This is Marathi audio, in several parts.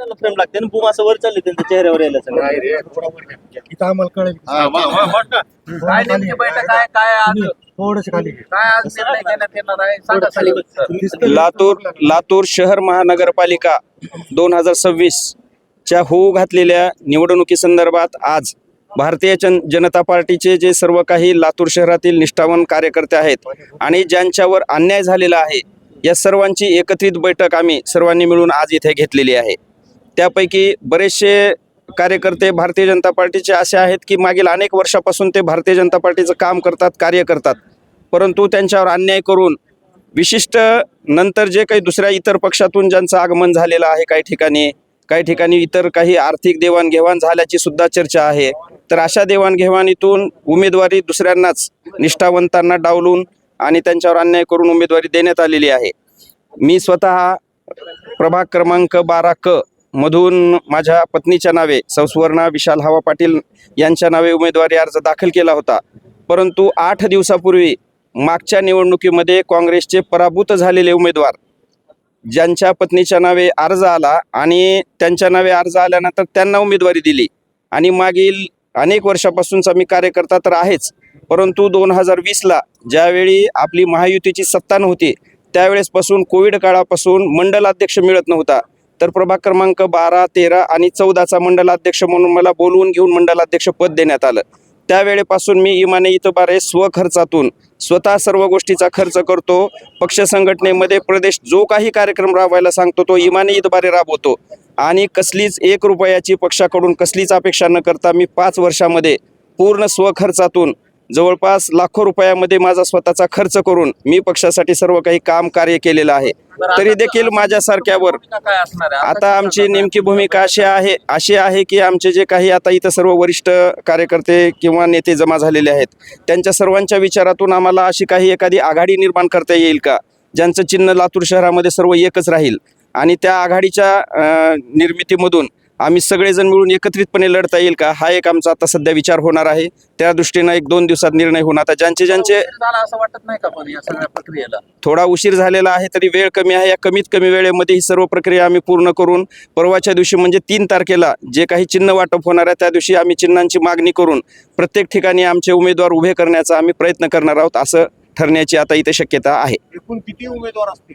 फ्रेम लागते ना बुम असं वर चालले त्यांच्या चेहऱ्यावर यायला सगळं. इथं आम्हाला कळेल. काय नेमकी बैठक आहे? काय आज? थोडस खाली काय आज निर्णय घेण्यात येणार आहे? सांगा खाली लातूर लातूर शहर महानगरपालिका दोन हजार सव्वीस च्या होऊ घातलेल्या निवडणुकीसंदर्भात आज भारतीय जन जनता पार्टीचे जे सर्व काही लातूर शहरातील निष्ठावान कार्यकर्ते आहेत आणि ज्यांच्यावर अन्याय झालेला आहे या सर्वांची एकत्रित बैठक आम्ही सर्वांनी मिळून आज इथे घेतलेली आहे. त्यापैकी बरेचसे कार्यकर्ते भारतीय जनता पार्टीचे असे आहेत की मागील अनेक वर्षापासून ते भारतीय जनता पार्टीचं काम करतात कार्य करतात. परंतु त्यांच्यावर अन्याय करून विशिष्ट नंतर जे काही दुसऱ्या इतर पक्षातून ज्यांचं आगमन झालेलं आहे काही ठिकाणी काही ठिकाणी इतर काही आर्थिक देवाणघेवाण झाल्याची सुद्धा चर्चा आहे. तर अशा देवाणघेवाणीतून उमेदवारी दुसऱ्यांनाच निष्ठावंतांना डावलून आणि त्यांच्यावर अन्याय करून उमेदवारी देण्यात आलेली आहे. मी स्वतः प्रभाग क्रमांक बारा क मधून माझ्या पत्नीच्या नावे संस्वर्णा विशाल हवा पाटील यांच्या नावे उमेदवारी अर्ज दाखल केला होता. परंतु आठ दिवसापूर्वी मागच्या निवडणुकीमध्ये काँग्रेसचे पराभूत झालेले उमेदवार ज्यांच्या पत्नीच्या नावे अर्ज आला आणि त्यांच्या नावे अर्ज आल्यानंतर त्यांना उमेदवारी दिली. आणि मागील अनेक वर्षापासूनचा मी कार्यकर्ता तर आहेच. परंतु दोन हजार वीसला ज्यावेळी आपली महायुतीची सत्ता नव्हती त्यावेळेसपासून कोविड काळापासून मंडलाध्यक्ष मिळत नव्हता. तर प्रभाग क्रमांक बारा तेरा आणि चौदाचा मंडलाध्यक्ष म्हणून मला बोलवून घेऊन मंडलाध्यक्ष पद देण्यात आलं. त्यावेळेपासून मी इमाने इतबारे स्वखर्चातून स्वतः सर्व गोष्टीचा खर्च करतो. पक्ष संघटनेमध्ये प्रदेश जो काही कार्यक्रम राबवायला सांगतो तो इमाने इतबारे राबवतो. आणि कसलीच एक रुपयाची पक्षाकडून कसलीच अपेक्षा न करता मी पाच वर्षामध्ये पूर्ण स्वखर्चातून जवळपास लाखो रुपयामध्ये माझा स्वतःचा खर्च करून मी पक्षासाठी सर्व काही काम कार्य केलेलं आहे. तरी देखील माझ्यासारख्यावर आता आमची नेमकी भूमिका अशी आहे अशी आहे की आमचे जे काही आता इथं सर्व वरिष्ठ कार्यकर्ते किंवा नेते जमा झालेले आहेत त्यांच्या सर्वांच्या विचारातून आम्हाला अशी काही एखादी आघाडी निर्माण करता येईल का? ज्यांचं चिन्ह लातूर शहरामध्ये सर्व एकच राहील आणि त्या आघाडीच्या निर्मितीमधून आम्ही सगळेजण मिळून एकत्रितपणे लढता येईल का? हा एक आमचा आता सध्या विचार होणार आहे. त्या दृष्टीनं एक दोन दिवसात निर्णय होणार. आता ज्यांचे ज्यांचे असं वाटत नाही का पण या सगळ्या प्रक्रियेला? थोडा उशीर झालेला आहे तरी वेळ कमी आहे. या कमीत कमी वेळेमध्ये ही सर्व प्रक्रिया आम्ही पूर्ण करून परवाच्या दिवशी म्हणजे तीन तारखेला जे काही चिन्ह वाटप होणार आहे त्या दिवशी आम्ही चिन्हांची मागणी करून प्रत्येक ठिकाणी आमचे उमेदवार उभे करण्याचा आम्ही प्रयत्न करणार आहोत असं ठरण्याची आता इथे शक्यता आहे. एकूण किती उमेदवार असतील?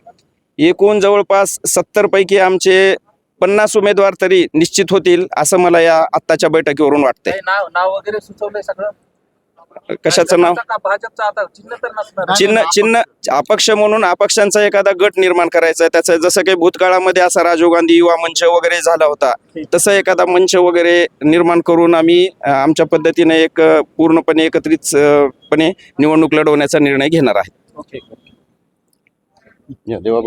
एकूण जवळपास सत्तर पैकी आमचे पन्नास उमेदवार तरी निश्चित होतील असं मला या आत्ताच्या बैठकीवरून वाटतंय. काही नाव नाव वगैरे सुचवलंय सगळं? कशाचं नाव? भाजपचं का? भाजपचं आता चिन्ह तर नसणार. चिन्ह चिन्ह अपक्ष म्हणून अपक्षांचा एखादा गट निर्माण करायचा आहे. त्याचं जसं काही भूतकाळामध्ये असा राजीव गांधी युवा मंच वगैरे झाला होता तसं एखादा मंच वगैरे निर्माण करून आम्ही आमच्या पद्धतीने एक पूर्णपणे एकत्रित अ, पणे निवडणूक लढवण्याचा निर्णय घेणार आहे. ओके देवा.